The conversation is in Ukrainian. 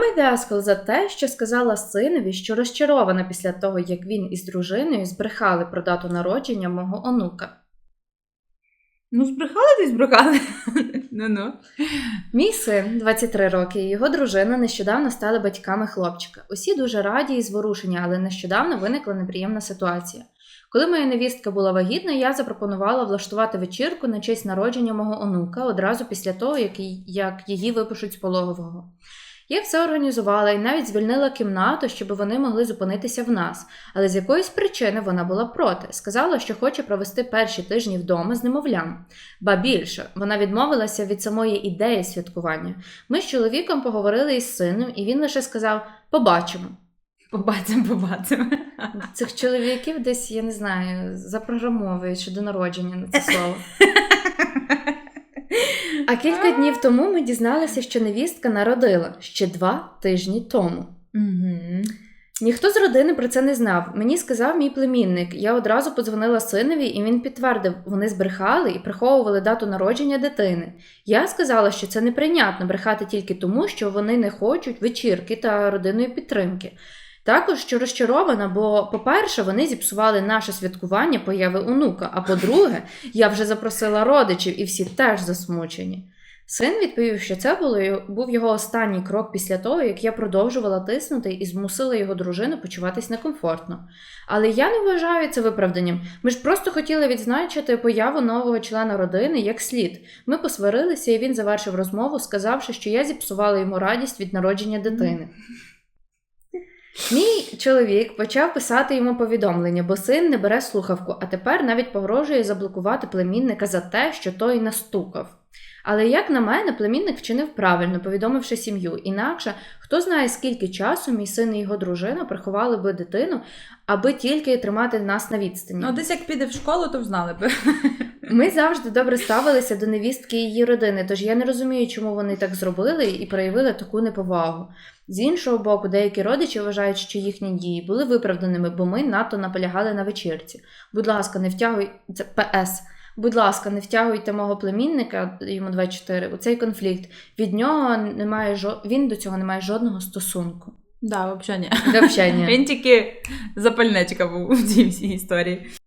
Мамі Деаскал за те, що сказала синові, що розчарована після того, як він із дружиною збрехали про дату народження мого онука. Ну, збрехали десь збрехали. Ну-ну. Мій син, 23 роки, і його дружина нещодавно стали батьками хлопчика. Усі дуже раді і зворушені, але нещодавно виникла неприємна ситуація. Коли моя невістка була вагітна, я запропонувала влаштувати вечірку на честь народження мого онука одразу після того, як, як її випишуть з пологового. Я все організувала і навіть звільнила кімнату, щоб вони могли зупинитися в нас, але з якоїсь причини вона була проти. Сказала, що хоче провести перші тижні вдома з немовлям. Ба більше, вона відмовилася від самої ідеї святкування. Ми з чоловіком поговорили із сином, і він лише сказав: побачимо. Побачимо, побачимо. Цих чоловіків десь, я не знаю, запрограмовують щодо народження на це слово. А кілька днів тому ми дізналися, що невістка народила ще два тижні тому. Угу. Ніхто з родини про це не знав. Мені сказав мій племінник. Я одразу подзвонила синові, і він підтвердив, вони збрехали і приховували дату народження дитини. Я сказала, що це неприйнятно брехати тільки тому, що вони не хочуть вечірки та родинної підтримки. Також що розчарована, бо, по-перше, вони зіпсували наше святкування появи онука, а по-друге, я вже запросила родичів, і всі теж засмучені. Син відповів, що це було, був його останній крок після того, як я продовжувала тиснути і змусила його дружину почуватись некомфортно. Але я не вважаю це виправданням. Ми ж просто хотіли відзначити появу нового члена родини як слід. Ми посварилися, і він завершив розмову, сказавши, що я зіпсувала йому радість від народження дитини. Мій чоловік почав писати йому повідомлення, бо син не бере слухавку, а тепер навіть погрожує заблокувати племінника за те, що той настукав. Але як на мене, племінник вчинив правильно, повідомивши сім'ю. Інакше хто знає, скільки часу мій син і його дружина приховали би дитину, аби тільки тримати нас на відстані. Ну, десь як піде в школу, то б знали б. Ми завжди добре ставилися до невістки і її родини, тож я не розумію, чому вони так зробили і проявили таку неповагу. З іншого боку, деякі родичі вважають, що їхні дії були виправданими, бо ми надто наполягали на вечірці. Будь ласка, не втягуй це ПС. Будь ласка, не втягуйте мого племінника, йому 24, у цей конфлікт. Від нього немає жо... він до цього не має жодного стосунку. Да, взагалі ні. Він тільки запальничка був у цій всій історії.